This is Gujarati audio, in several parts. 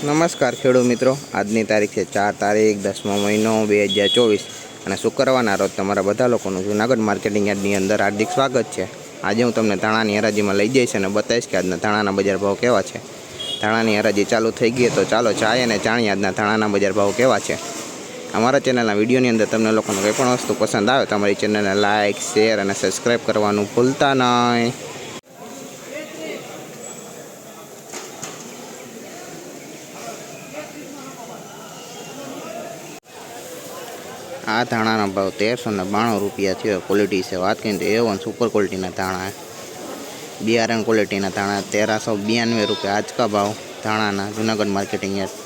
નમસ્કાર ખેડૂત મિત્રો. આજની તારીખ છે ચાર તારીખ, દસમો મહિનો બે હજાર ચોવીસ અને શુક્રવારના રોજ તમારા બધા લોકોનું જૂનાગઢ માર્કેટિંગ યાર્ડની અંદર હાર્દિક સ્વાગત છે. આજે હું તમને ધાણાની હરાજીમાં લઈ જઈશ અને બતાવીશ કે આજના ધાણાના બજાર ભાવ કેવા છે. ધાણાની હરાજી ચાલુ થઈ ગઈ તો ચાલો ચાય અને ચાણી આજના ધાણાના બજાર ભાવ કેવા છે. અમારા ચેનલના વિડીયોની અંદર તમને લોકોને કોઈ પણ વસ્તુ પસંદ આવે તો અમારી ચેનલને લાઇક શેર અને સબસ્ક્રાઈબ કરવાનું ભૂલતા નહીં. આ ધાણાનો ભાવ તેરસો ને બાણું રૂપિયા થયો ક્વોલિટી છે. વાત કરીએ તો એ વન સુપર ક્વોલિટીના ધાણા બિયારણ ક્વોલિટીના ધાણા તેરસો બ્યાનવે રૂપિયા આજકા ભાવ ધાણાના જુનાગઢ માર્કેટિંગ યાર્ડ.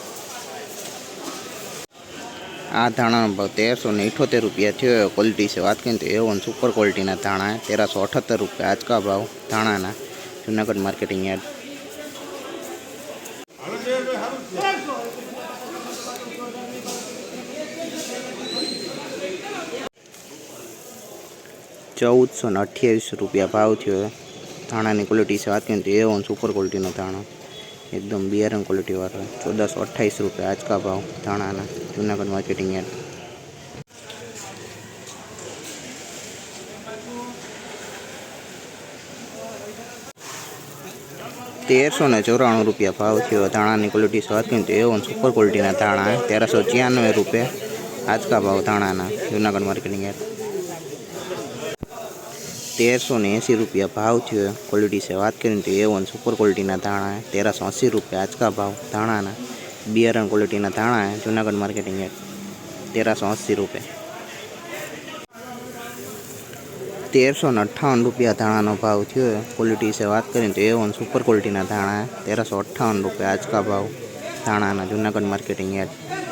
આ ધાણાનો ભાવ તેરસો ને ઇઠોતેર રૂપિયા થયો. ક્વોલિટી છે. વાત કરીએ તો એ વન સુપર ક્વોલિટીના ધાણા તેરસો અઠ્ઠોતેર રૂપિયા આજકા ભાવ ધાણાના જુનાગઢ માર્કેટિંગ યાર્ડ. ચૌદસો ને અઠ્યાવીસ રૂપિયા ભાવ થયો ધાણાની ક્વોલિટી છે વાત કરીએ તો એ વન સુપર ક્વોલિટીનો ધાણો. એકદમ બિયારણ ક્વોલિટીવાળો ચૌદસો અઠ્ઠાવીસ રૂપિયા આજકા ભાવ ધાણાના, જૂનાગઢ માર્કેટિંગ યાર્ડ. તેરસો ને ચોરાણું રૂપિયા ભાવ થયો ધાણાની ક્વોલિટી વાત કરીએ તો એ વન સુપર ક્વોલિટીના ધાણા તેરસો ચોરાણું રૂપિયા આજકા ભાવ ધાણાના, જુનાગઢ માર્કેટિંગ યાર્ડ. તેરસો ને એંસી રૂપિયા ભાવ થયો ક્વોલિટી છે વાત કરીને તો એ વન સુપર ક્વોલિટીના ધાણા તેરસો અસી રૂપિયા આજકા ભાવ ધાણાના બિયારણ ક્વોલિટીના ધાણા જુનાગઢ માર્કેટિંગ યાર્ડ તેરસો અસી રૂપિયા તેરસો ને અઠ્ઠાવન રૂપિયા ધાણાનો ભાવ થયો ક્વોલિટી છે વાત કરીને તો એ વન સુપર ક્વોલિટીના ધાણા તેરસો અઠ્ઠાવન રૂપિયા આજકા ભાવ ધાણાના જુનાગઢ માર્કેટિંગ યાર્ડ